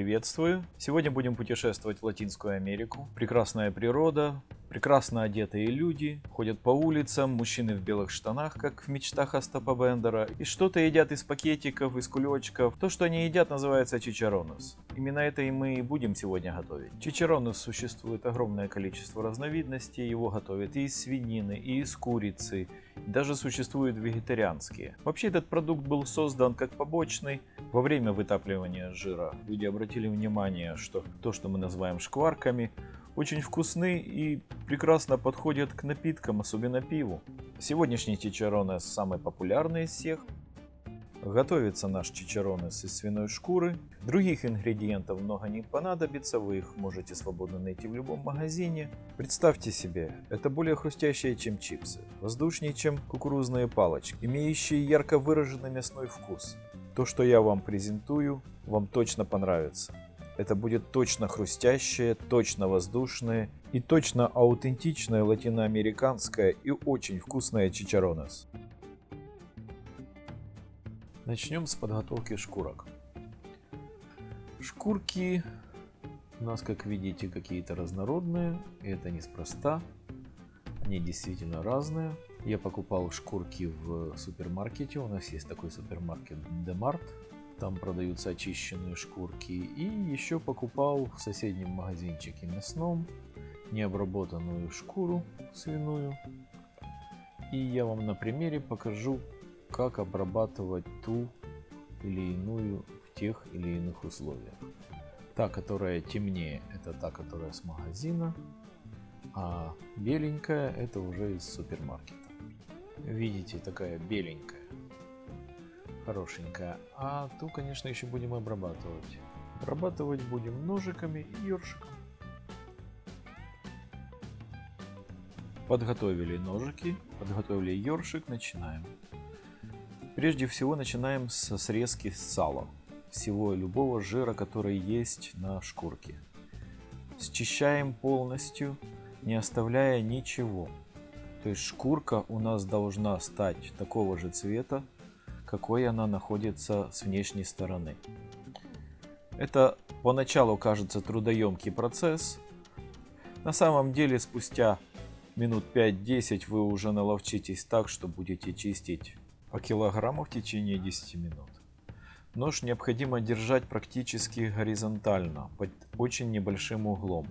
приветствую! Сегодня будем путешествовать в Латинскую Америку. Прекрасная природа, прекрасно одетые люди, ходят по улицам, мужчины в белых штанах, как в мечтах Остапа Бендера, и что-то едят из пакетиков, из кулечков. То, что они едят, называется чичаронус. Именно это и мы и будем сегодня готовить. Чичаронус существует огромное количество разновидностей, его готовят и из свинины, и из курицы, даже существуют вегетарианские. Вообще этот продукт был создан как побочный во время вытапливания жира. Люди обратили внимание, что то, что мы называем шкварками, очень вкусны и прекрасно подходят к напиткам, особенно пиву. Сегодняшний чичаронес самый популярный из всех. Готовится наш чичаронес из свиной шкуры. Других ингредиентов много не понадобится, вы их можете свободно найти в любом магазине. Представьте себе, это более хрустящее, чем чипсы, воздушнее, чем кукурузные палочки, имеющие ярко выраженный мясной вкус. То, что я вам презентую, вам точно понравится. Это будет точно хрустящее, точно воздушное и точно аутентичное латиноамериканское и очень вкусное чичаронес. Начнем с подготовки шкурок. Шкурки у нас, как видите, какие-то разнородные. И это неспроста. Они действительно разные. Я покупал шкурки в супермаркете. У нас есть такой супермаркет Demart. Там продаются очищенные шкурки. И еще покупал в соседнем магазинчике мясном необработанную шкуру свиную. И я вам на примере покажу, как обрабатывать ту или иную в тех или иных условиях. Та, которая темнее, это та, которая с магазина, а беленькая это уже из супермаркета. Видите, такая беленькая, хорошенькая. А ту, конечно, еще будем обрабатывать. Обрабатывать будем ножиками и ёршиком. Подготовили ножики, подготовили ёршик, начинаем. Прежде всего начинаем со срезки сала, всего любого жира, который есть на шкурке. Счищаем полностью, не оставляя ничего. То есть шкурка у нас должна стать такого же цвета, какой она находится с внешней стороны. Это поначалу кажется трудоемкий процесс. На самом деле спустя минут 5-10 вы уже наловчитесь так, что будете чистить по килограмму в течение 10 минут. Нож необходимо держать практически горизонтально, под очень небольшим углом,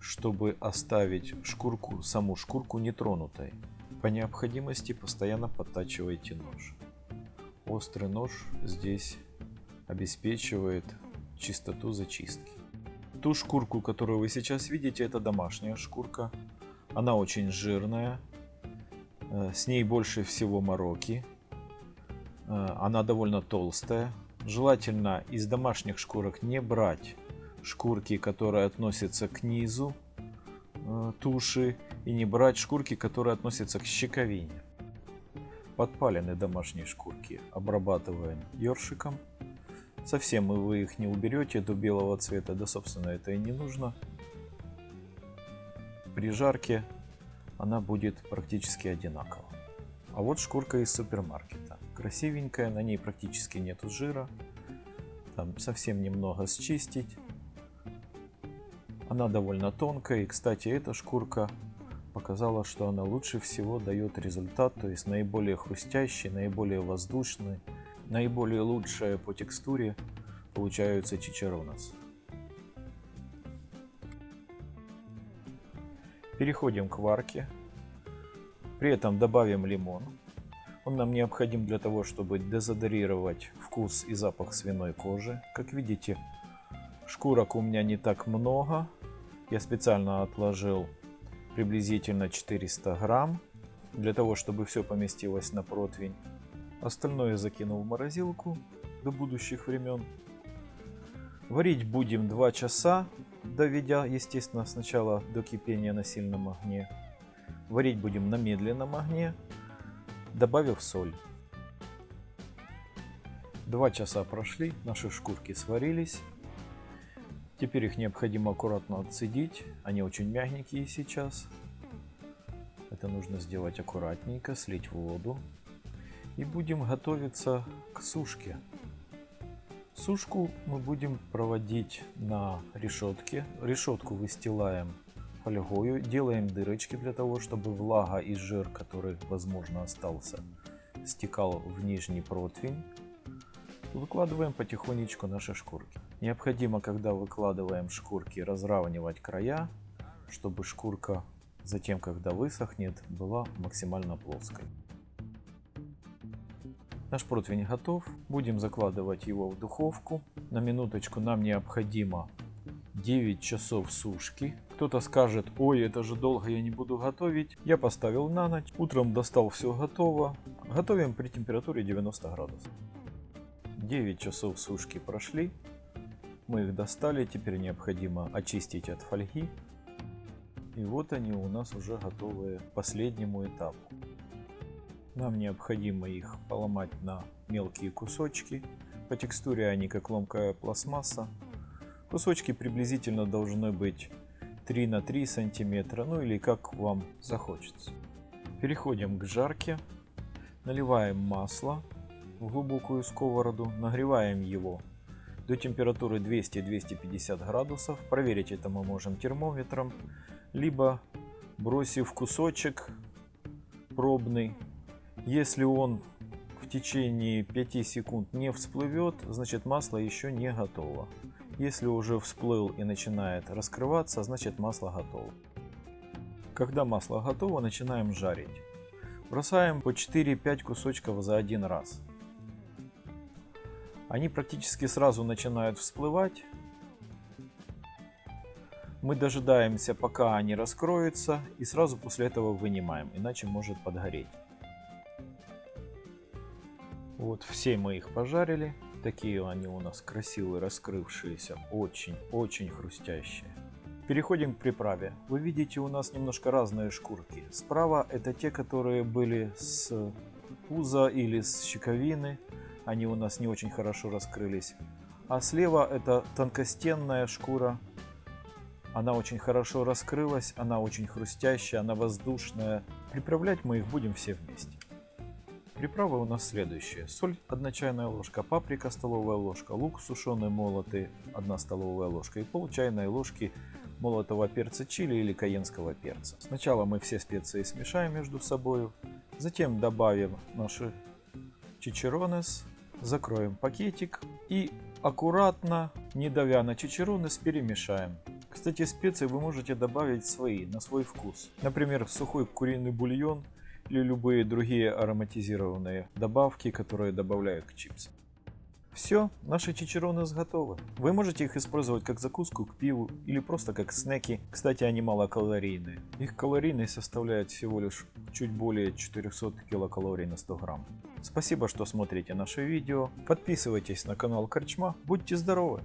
чтобы оставить шкурку, саму шкурку нетронутой. По необходимости постоянно подтачивайте нож. Острый нож здесь обеспечивает чистоту зачистки. Ту шкурку, которую вы сейчас видите, это домашняя шкурка. Она очень жирная, э, с ней больше всего мороки. Э, она довольно толстая. Желательно из домашних шкурок не брать шкурки, которые относятся к низу э, туши, и не брать шкурки, которые относятся к щековине. Подпаленные домашние шкурки обрабатываем ёршиком. Совсем вы их не уберете до белого цвета, да собственно это и не нужно. При жарке она будет практически одинакова. А вот шкурка из супермаркета. Красивенькая, на ней практически нету жира. Там совсем немного счистить. Она довольно тонкая. И, кстати, эта шкурка показала, что она лучше всего дает результат. То есть наиболее хрустящий, наиболее воздушный, наиболее лучшая по текстуре получаются чичаронос. Переходим к варке. При этом добавим лимон. Он нам необходим для того, чтобы дезодорировать вкус и запах свиной кожи. Как видите, шкурок у меня не так много. Я специально отложил приблизительно 400 грамм, для того, чтобы все поместилось на противень. Остальное закинул в морозилку до будущих времен. Варить будем 2 часа, доведя, естественно, сначала до кипения на сильном огне. Варить будем на медленном огне, добавив соль. Два часа прошли, наши шкурки сварились. Теперь их необходимо аккуратно отцедить. Они очень мягенькие сейчас. Это нужно сделать аккуратненько, слить воду. И будем готовиться к сушке. Сушку мы будем проводить на решетке. Решетку выстилаем фольгою, делаем дырочки для того, чтобы влага и жир, который возможно остался, стекал в нижний противень. Выкладываем потихонечку наши шкурки. Необходимо, когда выкладываем шкурки, разравнивать края, чтобы шкурка затем, когда высохнет, была максимально плоской. Наш противень готов. Будем закладывать его в духовку. На минуточку нам необходимо 9 часов сушки. Кто-то скажет, ой, это же долго, я не буду готовить. Я поставил на ночь. Утром достал, все готово. Готовим при температуре 90 градусов. 9 часов сушки прошли. Мы их достали. Теперь необходимо очистить от фольги. И вот они у нас уже готовые к последнему этапу. Нам необходимо их поломать на мелкие кусочки. По текстуре они как ломкая пластмасса. Кусочки приблизительно должны быть 3 на 3 сантиметра, ну или как вам захочется. Переходим к жарке. Наливаем масло в глубокую сковороду, нагреваем его до температуры 200-250 градусов. Проверить это мы можем термометром, либо бросив кусочек пробный если он в течение 5 секунд не всплывет, значит масло еще не готово. Если уже всплыл и начинает раскрываться, значит масло готово. Когда масло готово, начинаем жарить. Бросаем по 4-5 кусочков за один раз. Они практически сразу начинают всплывать. Мы дожидаемся, пока они раскроются, и сразу после этого вынимаем, иначе может подгореть. Вот все мы их пожарили. Такие они у нас красивые, раскрывшиеся, очень-очень хрустящие. Переходим к приправе. Вы видите, у нас немножко разные шкурки. Справа это те, которые были с пуза или с щековины. Они у нас не очень хорошо раскрылись. А слева это тонкостенная шкура. Она очень хорошо раскрылась, она очень хрустящая, она воздушная. Приправлять мы их будем все вместе. Приправы у нас следующие. Соль 1 чайная ложка, паприка столовая ложка, лук сушеный молотый 1 столовая ложка и пол чайной ложки молотого перца чили или каенского перца. Сначала мы все специи смешаем между собой, затем добавим наши чичеронес, закроем пакетик и аккуратно, не давя на чичеронес, перемешаем. Кстати, специи вы можете добавить свои, на свой вкус. Например, сухой куриный бульон или любые другие ароматизированные добавки, которые добавляют к чипсам. Все, наши чичероны готовы. Вы можете их использовать как закуску к пиву или просто как снеки. Кстати, они малокалорийные. Их калорийность составляет всего лишь чуть более 400 килокалорий на 100 грамм. Спасибо, что смотрите наше видео. Подписывайтесь на канал Корчма. Будьте здоровы!